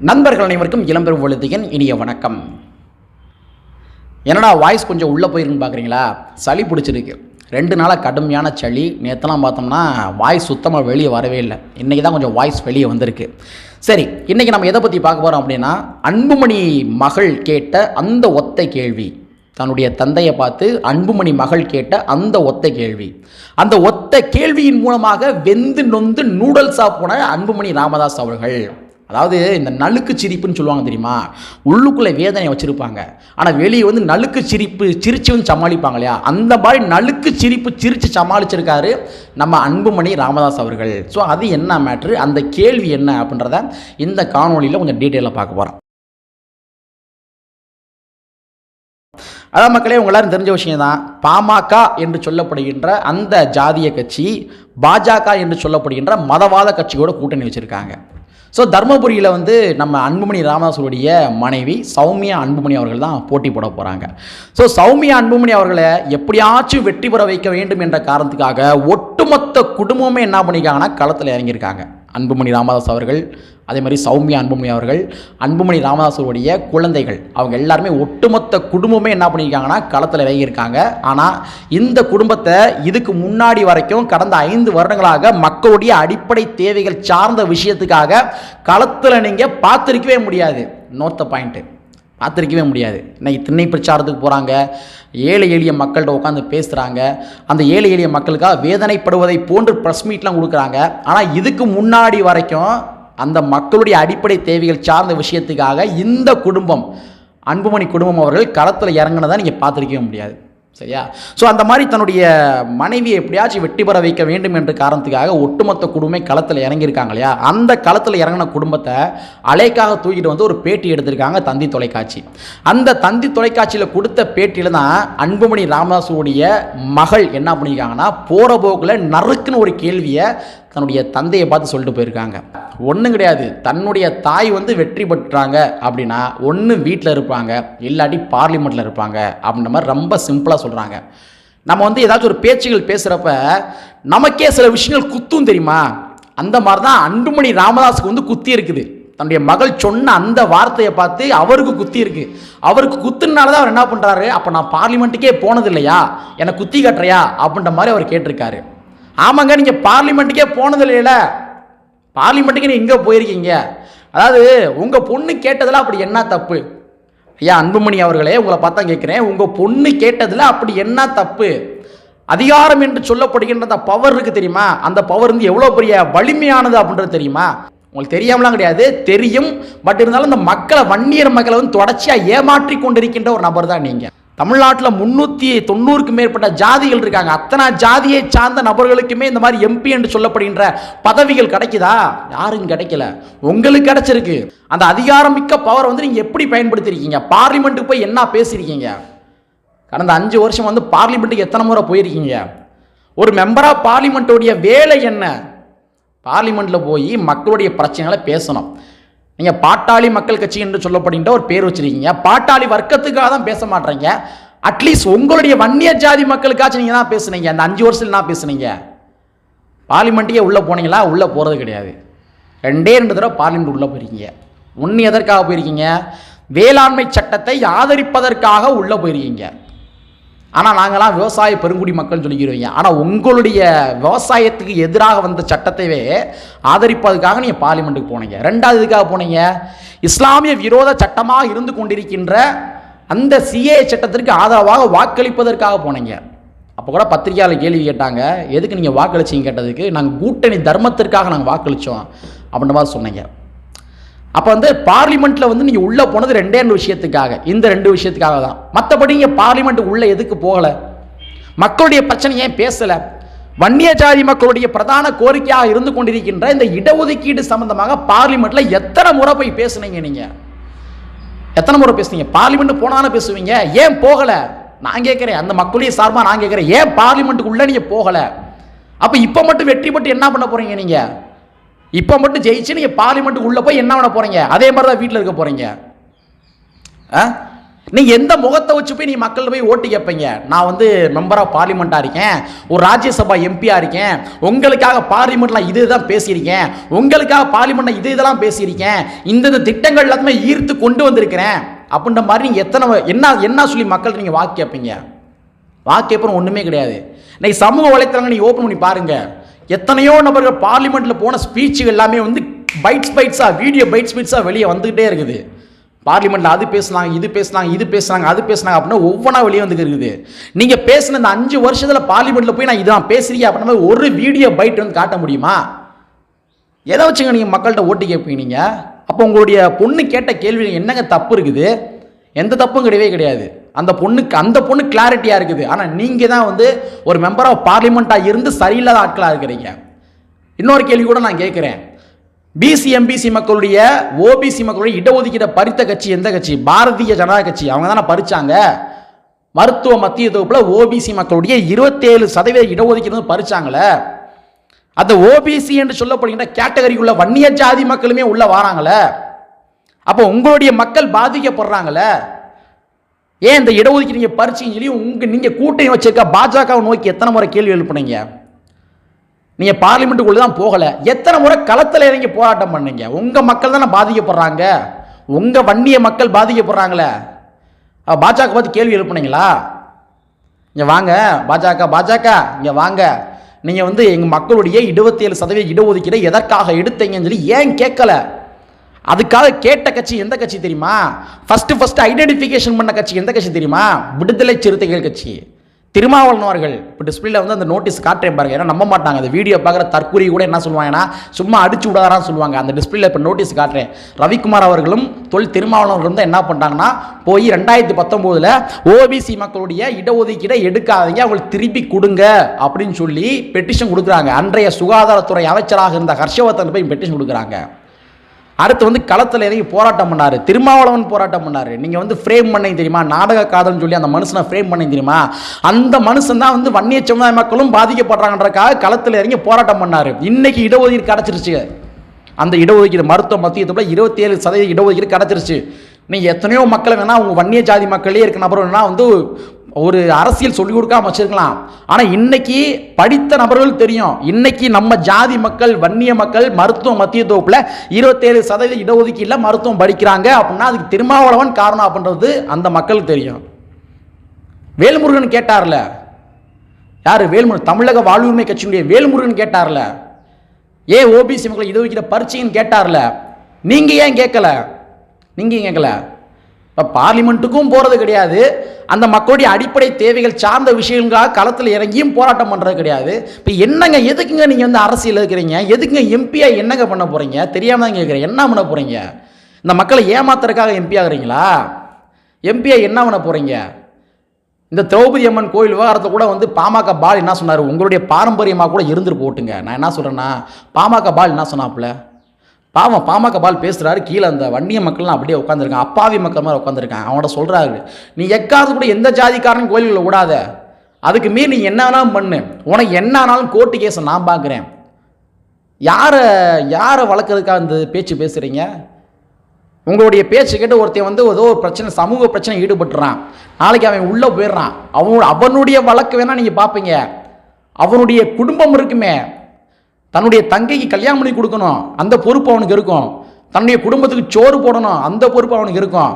நண்பர்கள் அனைவருக்கும் இளம்பெரும் பொழுதியின் இனிய வணக்கம். என்னடா வாய்ஸ் கொஞ்சம் உள்ளே போயிருக்குன்னு பார்க்குறீங்களா சளி பிடிச்சிருக்கு. ரெண்டு நாளாக கடுமையான சளி. நேற்றுலாம் பார்த்தோம்னா வாய்ஸ் சுத்தமாக வெளியே வரவே இல்லை. இன்றைக்கி தான் கொஞ்சம் வாய்ஸ் வெளியே வந்திருக்கு. சரி இன்றைக்கி நம்ம எதை பற்றி பார்க்க போகிறோம் அப்படின்னா அன்புமணி மகள் கேட்ட அந்த ஒத்தை கேள்வி. தன்னுடைய தந்தையை பார்த்து அன்புமணி மகள் கேட்ட அந்த ஒத்த கேள்வி. அந்த ஒத்த கேள்வியின் மூலமாக வெந்து நொந்து நூடல்ஸாக போன அன்புமணி ராமதாஸ் அவர்கள். அதாவது இந்த நலுக்கு சிரிப்புன்னு சொல்லுவாங்க தெரியுமா? உள்ளுக்குள்ளே வேதனை வச்சுருப்பாங்க. ஆனால் வெளியே வந்து நலுக்கு சிரிப்பு சிரிச்சு வந்து சமாளிப்பாங்க இல்லையா? அந்த மாதிரி நலுக்கு சிரிப்பு சிரித்து சமாளிச்சிருக்காரு நம்ம அன்புமணி ராமதாஸ் அவர்கள். ஸோ அது என்ன மேட்ரு அந்த கேள்வி என்ன அப்படின்றத இந்த காணொலியில் கொஞ்சம் டீட்டெயிலாக பார்க்க போகிறோம் அதான் மக்களே உங்களாரும் தெரிஞ்ச விஷயம் தான். பாமக என்று சொல்லப்படுகின்ற அந்த ஜாதிய கட்சி பாஜக என்று சொல்லப்படுகின்ற மதவாத கட்சியோட கூட்டணி வச்சுருக்காங்க. ஸோ தர்மபுரியில் வந்து நம்ம அன்புமணி ராமதாஸுடைய மனைவி சௌமியா அன்புமணி அவர்கள் தான் போட்டி போட போகிறாங்க ஸோ சௌமியா அன்புமணி அவர்களை எப்படியாச்சும் வெற்றி பெற வைக்க வேண்டும் என்ற காரணத்துக்காக ஒட்டுமொத்த குடும்பமே என்ன பண்ணியிருக்காங்கன்னா களத்தில் இறங்கியிருக்காங்க. அன்புமணி ராமதாஸ் அவர்கள் அதே மாதிரி சௌமியா அன்புமணி அவர்கள் அன்புமணி ராமதாஸுடைய குழந்தைகள். அவங்க எல்லாருமே ஒட்டுமொத்த குடும்பமே என்ன பண்ணியிருக்காங்கன்னா களத்தில் இறங்கியிருக்காங்க. ஆனால் இந்த குடும்பத்தை இதுக்கு முன்னாடி வரைக்கும் கடந்த ஐந்து வருடங்களாக மக்களுடைய அடிப்படை தேவைகள் சார்ந்த விஷயத்துக்காக களத்தில் நீங்கள் பார்த்துருக்கவே முடியாது. நோத்த பாயிண்ட்டு பார்த்துருக்கவே முடியாது. இன்றைக்கி திண்ணை பிரச்சாரத்துக்கு போகிறாங்க ஏழை எளிய மக்கள்கிட்ட உட்காந்து பேசுகிறாங்க அந்த ஏழை எளிய மக்களுக்காக வேதனைப்படுவதை போன்று ப்ரெஸ் மீட்லாம் கொடுக்குறாங்க. ஆனால் இதுக்கு முன்னாடி வரைக்கும் அந்த மக்களுடைய அடிப்படை தேவைகள் சார்ந்த விஷயத்துக்காக இந்த குடும்பம் அன்புமணி குடும்பம் அவர்கள் களத்தில் இறங்கினதான் நீங்கள் பார்த்துருக்கவே முடியாது. சரியா? ஸோ அந்த மாதிரி தன்னுடைய மனைவியை எப்படியாச்சும் வெற்றி பெற வைக்க வேண்டும் என்ற காரணத்துக்காக ஒட்டுமொத்த குடும்பமே களத்தில் இறங்கியிருக்காங்க இல்லையா? அந்த களத்தில் இறங்கின குடும்பத்தை அலைக்காக தூக்கிட்டு வந்து ஒரு பேட்டி எடுத்திருக்காங்க தந்தி தொலைக்காட்சி. அந்த தந்தி தொலைக்காட்சியில் கொடுத்த பேட்டியில் தான் அன்புமணி ராமதாஸுடைய மகள் என்ன பண்ணியிருக்காங்கன்னா போகிற போக்கில் நறுக்குன்னு ஒரு கேள்வியை தன்னுடைய தந்தையை பார்த்து சொல்லிட்டு போயிருக்காங்க. ஒன்றும் கிடையாது. தன்னுடைய தாய் வந்து வெற்றி பெற்றாங்க அப்படின்னா ஒன்று வீட்டில் இருப்பாங்க இல்லாட்டி பார்லிமெண்ட்டில் இருப்பாங்க அப்படின்ற மாதிரி ரொம்ப சிம்பிளாக சொல்கிறாங்க நம்ம வந்து ஏதாச்சும் ஒரு பேச்சுகள் பேசுகிறப்ப நமக்கே சில விஷயங்கள் குத்தும் தெரியுமா? அந்த மாதிரி தான் அன்புமணி ராமதாஸுக்கு வந்து குத்தி இருக்குது. தன்னுடைய மகள் சொன்ன அந்த வார்த்தையை பார்த்து அவருக்கு குத்தி இருக்கு. அவருக்கு குத்துனால தான் அவர் என்ன பண்ணுறாரு அப்போ நான் பார்லிமெண்ட்டுக்கே போனது இல்லையா? என்னை குத்தி கட்டுறையா? அப்படின்ற மாதிரி அவர் கேட்டிருக்காரு. ஆமாங்க நீங்கள் பார்லிமெண்ட்டுக்கே போனது இல்லையில. பார்லிமெண்ட்டுக்கு நீ எங்கே போயிருக்கீங்க? அதாவது உங்கள் பொண்ணு கேட்டதில் அப்படி என்ன தப்பு? ஐயா அன்புமணி அவர்களே உங்களை பார்த்தா கேட்குறேன். உங்கள் பொண்ணு கேட்டதில் அப்படி என்ன தப்பு? அதிகாரம் என்று சொல்லப்படுகின்ற அந்த பவர் இருக்குது தெரியுமா? அந்த பவர் வந்து எவ்வளோ பெரிய வலிமையானது அப்படின்றது தெரியுமா? உங்களுக்கு தெரியாமலாம் கிடையாது. தெரியும். பட் இருந்தாலும் இந்த மக்களை வன்னியர் மக்களை வந்து தொடர்ச்சியாக ஏமாற்றி கொண்டிருக்கின்ற ஒரு நபர் தான் நீங்கள் தமிழ்நாட்டில் முந்நூற்றி தொண்ணூறுக்கு மேற்பட்ட ஜாதிகள் இருக்காங்க. அத்தனை ஜாதியை சார்ந்த நபர்களுக்குமே இந்த மாதிரி எம்பி என்று சொல்லப்படுகின்ற பதவிகள் கிடைக்குதா? யாரும் கிடைக்கல. உங்களுக்கு கிடைச்சிருக்கு. அந்த அதிகாரம் மிக்க பவர் வந்து நீங்கள் எப்படி பயன்படுத்தியிருக்கீங்க பார்லிமெண்ட்டுக்கு போய் என்ன பேசியிருக்கீங்க? கடந்த அஞ்சு வருஷம் வந்து பார்லிமெண்ட்டுக்கு எத்தனை முறை போயிருக்கீங்க? ஒரு மெம்பராக பார்லிமெண்ட்டுடைய வேலை என்ன? பார்லிமெண்ட்டில் போய் மக்களுடைய பிரச்சனைகளை பேசணும். நீங்கள் பாட்டாளி மக்கள் கட்சி என்று சொல்லப்படுகின்ற ஒரு பேர் வச்சிருக்கீங்க. பாட்டாளி வர்க்கத்துக்காக தான் பேச மாட்டேறீங்க அட்லீஸ்ட் உங்களுடைய வன்னிய ஜாதி மக்களுக்காச்சும் நீங்கள் தான் பேசுனீங்க. அந்த அஞ்சு வருஷத்தில் நான் பேசுனீங்க? பார்லிமெண்ட்டையே உள்ளே போனீங்களா? உள்ளே போகிறது கிடையாது. ரெண்டே ரெண்டு தடவை பார்லிமெண்ட் உள்ளே போயிருக்கீங்க. ஒன்று எதற்காக போயிருக்கீங்க. வேளாண்மை சட்டத்தை ஆதரிப்பதற்காக உள்ளே போயிருக்கீங்க. ஆனால் நாங்களாம் விவசாய பெருங்குடி மக்கள் சொல்லிக்கிறோங்க. ஆனால் உங்களுடைய விவசாயத்துக்கு எதிராக வந்த சட்டத்தைவே ஆதரிப்பதற்காக நீங்கள் பார்லிமெண்ட்டுக்கு போனீங்க. ரெண்டாவது இதுக்காக போனீங்க? இஸ்லாமிய விரோத சட்டமாக இருந்து கொண்டிருக்கின்ற அந்த சிஏ சட்டத்திற்கு ஆதரவாக வாக்களிப்பதற்காக போனீங்க. அப்போ கூட பத்திரிகையாளர் கேள்வி கேட்டாங்க. எதுக்கு நீங்கள் வாக்களிச்சிங்க கேட்டதுக்கு நாங்கள் கூட்டணி தர்மத்திற்காக நாங்கள் வாக்களித்தோம் அப்படின்ற மாதிரி சொன்னீங்க. அப்போ வந்து பார்லிமெண்ட்டில் வந்து நீங்கள் உள்ளே போனது ரெண்டே ரெண்டு விஷயத்துக்காக. இந்த ரெண்டு விஷயத்துக்காக தான். மற்றபடி இங்கே பார்லிமெண்ட் உள்ளே எதுக்கு போகலை? மக்களுடைய பிரச்சனை ஏன் பேசலை? வன்னிய ஜாதி மக்களுடைய பிரதான கோரிக்கையாக இருந்து கொண்டிருக்கின்ற இந்த இடஒதுக்கீடு சம்பந்தமாக பார்லிமெண்ட்டில் எத்தனை முறை போய் பேசுனீங்க நீங்கள் எத்தனை முறை பேசுனீங்க? பார்லிமெண்ட் போனாலும் பேசுவீங்க. ஏன் போகலை? நான் கேட்குறேன். அந்த மக்களுடைய சார்பாக நான் கேட்குறேன். ஏன் பார்லிமெண்ட்டுக்குள்ளே நீங்கள் போகலை? அப்போ இப்போ மட்டும் வெற்றி பெற்று என்ன பண்ண போகிறீங்க நீங்கள் இப்போ மட்டும் ஜெயிச்சு நீங்கள் பார்லிமெண்ட்டுக்கு உள்ளே போய் என்ன பண்ண போகிறீங்க அதே மாதிரி தான் வீட்டில் இருக்க போகிறீங்க ஆ? நீ எந்த முகத்தை வச்சு போய் நீ மக்கள் போய் ஓட்டு கேட்பீங்க நான் வந்து மெம்பர் ஆஃப் பார்லிமெண்ட்டாக இருக்கேன். ஒரு ராஜ்யசபா எம்பியாக இருக்கேன். உங்களுக்காக பார்லிமெண்ட்டில் இது இதுதான் பேசியிருக்கேன். உங்களுக்காக பார்லிமெண்ட்டில் இது இதெல்லாம் பேசியிருக்கேன். இந்த திட்டங்கள் எல்லாத்தையுமே ஈர்த்து கொண்டு வந்திருக்கிறேன். அப்படின்ற மாதிரி நீங்கள் எத்தனை என்ன என்ன சொல்லி மக்கள் நீங்கள் வாக்கு கேட்பீங்க வாக்கு கேட்பறம் ஒன்றுமே கிடையாது. இன்னைக்கு சமூக வலைத்தளங்கள் நீங்கள் ஓப்பன் பண்ணி பாருங்கள் எத்தனையோ நபர்கள் பார்லிமெண்ட்டில் போன ஸ்பீச்சுகள் எல்லாமே வந்து பைட்ஸ் பைட்ஸாக வீடியோ பைட்ஸ் பைட்ஸாக வெளியே வந்துக்கிட்டே இருக்குது. பார்லிமெண்ட்டில் அது பேசுனாங்க இது பேசுனாங்க இது பேசுனாங்க அது பேசுனாங்க அப்படின்னா ஒவ்வொன்றா வெளியே வந்து இருக்குது. நீங்கள் பேசின இந்த அஞ்சு வருஷத்தில் பார்லிமெண்ட்டில் போய் நான் இதான் பேசுறீங்க அப்படின்னா ஒரு வீடியோ பைட் வந்து காட்ட முடியுமா? எதை வச்சுங்க நீங்கள் மக்கள்கிட்ட ஓட்டு கேட்பீங்க நீங்கள் அப்போ உங்களுடைய பொண்ணு கேட்ட கேள்வி என்னங்க தப்பு இருக்குது? எந்த தப்பும் கிடையவே கிடையாது. அந்த பொண்ணுக்கு அந்த பொண்ணு கிளாரிட்டியாக இருக்குது. ஆனால் நீங்கள் தான் வந்து ஒரு மெம்பர் ஆஃப் பார்லிமெண்ட்டாக இருந்து சரியில்லாத ஆட்களாக இருக்கிறீங்க. இன்னொரு கேள்வி கூட நான் கேட்குறேன். பிசி எம்பிசி மக்களுடைய ஓபிசி மக்களுடைய இடஒதுக்கீடை பறித்த கட்சி எந்த கட்சி? பாரதிய ஜனதா கட்சி. அவங்க தானே பறிச்சாங்க. மருத்துவ மத்திய தொகுப்பில் ஓபிசி மக்களுடைய இருபத்தேழு சதவீத இடஒதுக்கீடு வந்து பறிச்சாங்களே. அந்த ஓபிசி என்று சொல்லப்படுகின்ற கேட்டகரிக்குள்ள வன்னிய ஜாதி மக்களுமே உள்ள வராங்களே. அப்போ உங்களுடைய மக்கள் பாதிக்கப்படுறாங்களே. ஏன் இந்த இடஒதுக்கீடு நீங்கள் பறிச்சீங்கன்னு சொல்லி உங்கள் நீங்கள் கூட்டணி வச்சிருக்க பாஜகவை நோக்கி எத்தனை முறை கேள்வி எழுப்புனீங்க? நீங்கள் பார்லிமெண்ட்டுக்குள்ளே தான் போகலை. எத்தனை முறை களத்தில் இறங்கி போராட்டம் பண்ணீங்க? உங்கள் மக்கள் தானே பாதிக்கப்படுறாங்க. உங்கள் வன்னிய மக்கள் பாதிக்கப்படுறாங்களே. பாஜக பார்த்து கேள்வி எழுப்புனீங்களா? இங்கே வாங்க பாஜக பாஜக இங்கே வாங்க. நீங்கள் வந்து எங்கள் மக்களுடைய 27% சதவீத இடஒதுக்கீடை எதற்காக எடுத்தீங்கன்னு சொல்லி ஏன் கேட்கலை? அதுக்காக கேட்ட கட்சி எந்த கட்சி தெரியுமா? ஃபர்ஸ்ட் ஃபர்ஸ்ட் ஐடென்டிஃபிகேஷன் பண்ண கட்சி எந்த கட்சி தெரியுமா? விடுதலை சிறுத்தைகள் கட்சி. திருமாவளவன் அவர்கள் இப்போ டிஸ்பிளேல வந்து அந்த நோட்டீஸ் காட்டுறேன் பாருங்க. ஏன்னா நம்ப மாட்டாங்க. அந்த வீடியோ பார்க்குற தற்கூரி கூட என்ன சொல்லுவாங்கன்னா சும்மா அடிச்சு விடாதான்னு சொல்லுவாங்க. அந்த டிஸ்பிளேல இப்போ நோட்டீஸ் காட்டுறேன். ரவிக்குமார் அவர்களும் தொழில் திருமாவளவன் தான் என்ன பண்ணிட்டாங்கன்னா போய் ரெண்டாயிரத்தி பத்தொம்போதில் ஓபிசி மக்களுடைய இடஒதுக்கீடை எடுக்காதீங்க. அவங்களுக்கு திருப்பி கொடுங்க அப்படின்னு சொல்லி பெட்டிஷன் கொடுக்குறாங்க. அன்றைய சுகாதாரத்துறை அமைச்சராக இருந்த ஹர்ஷவர்தன் போய் பெட்டிஷன் கொடுக்குறாங்க. அடுத்து வந்து களத்தில் இறங்கி போராட்டம் பண்ணார். திருமாவளவன் போராட்டம் பண்ணார். நீங்கள் வந்து ஃப்ரேம் பண்ணி தெரியுமா? நாடக காதல்னு சொல்லி அந்த மனுஷனை ஃப்ரேம் பண்ணி தெரியுமா? அந்த மனுஷன் தான் வந்து வன்னிய சமுதாய மக்களும் பாதிக்கப்படுறாங்கன்றக்காக களத்தில் இறங்கி போராட்டம் பண்ணார். இன்னைக்கு இடஒதுக்கீடு கிடைச்சிருச்சு. அந்த இடஒதுக்கீடு மருத்துவ மத்தியத்தில் இருபத்தி ஏழு சதவீத இடஒதுக்கீடு கிடைச்சிருச்சு. நீங்கள் எத்தனையோ மக்களை வேணால் உங்கள் வன்னிய ஜாதி மக்களே இருக்க நபர் வேணால் வந்து ஒரு அரசியல் சொல்லிக் கொடுக்காம வச்சிருக்கலாம். ஆனால் இன்னைக்கு படித்த நபர்கள் தெரியும். இன்னைக்கு நம்ம ஜாதி மக்கள் வன்னிய மக்கள் மருத்துவம் மத்திய தொகுப்பில் இருபத்தேழு சதவீத இடஒதுக்கீடுல மருத்துவம் படிக்கிறாங்க அப்படின்னா அதுக்கு திருமாவளவன் காரணம் அப்படின்றது அந்த மக்களுக்கு தெரியும். வேல்முருகன் கேட்டார்ல. யார்? வேல்முருகன் தமிழக வாழ்வுரிமை கட்சியினுடைய வேல்முருகன் கேட்டார்ல. ஏ ஓபிசி மக்களை இடஒதுக்கீட பரீட்சைன்னு கேட்டார்ல. நீங்கள் ஏன் கேட்கல? நீங்கள் கேட்கல? இப்போ பார்லிமெண்ட்டுக்கும் போகிறது கிடையாது. அந்த மக்களுடைய அடிப்படை தேவைகள் சார்ந்த விஷயங்களாக களத்தில் இறங்கியும் போராட்டம் பண்ணுறது கிடையாது. இப்போ என்னங்க எதுக்குங்க நீங்கள் வந்து அரசியல் இருக்கிறீங்க எதுக்குங்க எம்பியா என்னங்க பண்ண போகிறீங்க தெரியாமல் தான் கேட்குறேன் என்ன பண்ண போகிறீங்க இந்த மக்களை ஏமாத்துறதுக்காக எம்பி ஆகுறீங்களா? என்ன பண்ண போகிறீங்க இந்த திரௌபதி அம்மன் கோயில் விவகாரத்தை கூட வந்து பாமக பால் என்ன சொன்னார்? உங்களுடைய பாரம்பரியமாக கூட இருந்துட்டு போட்டுங்க. நான் என்ன சொல்கிறேன்னா பாமக பால் என்ன சொன்னாப்புல? பாவம் பாமக பால் பேசுகிறாரு கீழே அந்த வன்னிய மக்கள்லாம் அப்படியே உட்காந்துருக்கான் அப்பாவி மக்கள் மாதிரி உட்காந்துருக்கான் அவன்கிட்ட சொல்கிறாரு நீ எக்காவது கூட எந்த ஜாதிக்காரனும் கோயில்களை விடாத அதுக்கு மீறி நீ என்ன வேணாலும் பண்ணு. உனக்கு என்ன ஆனாலும் கோர்ட்டு கேஸை நான் பார்க்குறேன் யாரை யாரை வளர்க்குறதுக்காக இந்த பேச்சு பேசுகிறீங்க உங்களுடைய பேச்சு கேட்டு ஒருத்தன் வந்து ஏதோ ஒரு பிரச்சனை சமூக பிரச்சனை ஈடுபட்டுறான். நாளைக்கு அவன் உள்ளே போயிடுறான். அவன் அவனுடைய வழக்கு வேணால் நீங்கள் பார்ப்பீங்க அவனுடைய குடும்பம் இருக்குமே. தன்னுடைய தங்கைக்கு கல்யாணம் பண்ணி கொடுக்கணும். அந்த பொறுப்பு அவனுக்கு இருக்கும். தன்னுடைய குடும்பத்துக்கு சோறு போடணும். அந்த பொறுப்பு அவனுக்கு இருக்கும்.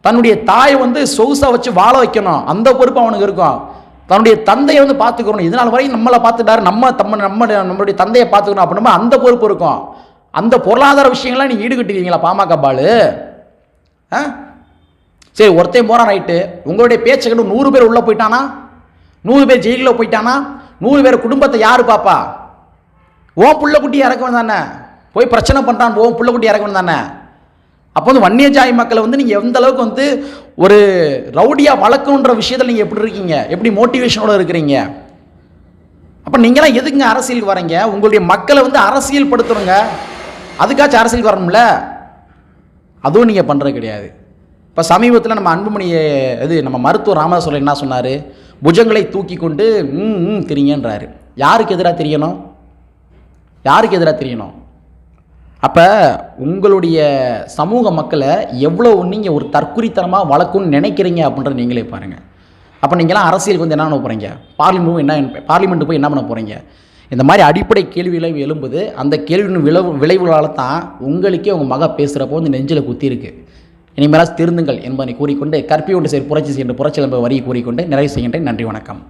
தன்னுடைய தாயை வந்து சொகுசாக வச்சு வாழ வைக்கணும். அந்த பொறுப்பு அவனுக்கு இருக்கும். தன்னுடைய தந்தையை வந்து பார்த்துக்கணும். இதனால் வரையும் நம்மளை பார்த்துட்டாரு. நம்ம தம்ம நம்ம நம்மளுடைய தந்தையை பார்த்துக்கணும் அப்படின்னா அந்த பொறுப்பு இருக்கும். அந்த பொருளாதார விஷயங்கள்லாம் நீ ஈடுகட்டுவீங்களா பாமக பாலு? ஆ? சரி ஒருத்தையும் போகிறான் ரைட்டு உங்களுடைய பேச்சை நூறு பேர் உள்ளே போயிட்டானா? நூறு பேர் ஜெயிலில் போயிட்டானா? நூறு பேர் குடும்பத்தை யார் பாப்பா? ஓன் புள்ள குட்டி இறக்கணும் தானே போய் பிரச்சனை பண்ணுறான் ஓன் புள்ள குட்டி இறக்கணும் தானே அப்போ வந்து வன்னிய ஜாதி மக்களை வந்து நீங்கள் எந்த அளவுக்கு வந்து ஒரு ரவுடியாக வளர்க்கணுன்ற விஷயத்தில் நீங்கள் எப்படி இருக்கீங்க? எப்படி மோட்டிவேஷனோட இருக்கிறீங்க? அப்போ நீங்களாம் எதுக்குங்க அரசியலுக்கு வரீங்க? உங்களுடைய மக்களை வந்து அரசியல் படுத்துருங்க அதுக்காச்சும் அரசியலுக்கு வரணும்ல? அதுவும் நீங்கள் பண்ணுறது கிடையாது. இப்போ சமீபத்தில் நம்ம அன்புமணி இது நம்ம மருத்துவர் ராமதாஸ் என்ன சொன்னார்? புஜங்களை தூக்கி கொண்டு ம் ம் திரிங்கன்றாரு. யாருக்கு எதிராக தெரியணும்? யாருக்கு எதிராக தெரியணும்? அப்போ உங்களுடைய சமூக மக்களை எவ்வளோ நீங்கள் ஒரு தற்குறித்தனமாக வளர்க்குன்னு நினைக்கிறீங்க அப்படின்றத நீங்களே பாருங்கள் அப்போ நீங்களாம் அரசியலுக்கு வந்து என்ன பண்ண போகிறீங்க பார்லிமெண்ட் என்ன பார்லிமெண்ட்டு போய் என்ன பண்ண போகிறீங்க இந்த மாதிரி அடிப்படை கேள்விகளை எழும்புது. அந்த கேள்வியின் விளைவு விளைவுகளால் தான் உங்களுக்கே உங்கள் மக பேசுகிறப்போ வந்து நெஞ்சில் குத்தி இருக்கு. திருந்துங்கள் என்பதை கூறிக்கொண்டு கற்பி ஒன்று சேர் புரட்சி செய்கின்ற புரட்சி என்ற வரியை கூறிக்கொண்டு நிறைவு செய்கின்றேன். நன்றி வணக்கம்.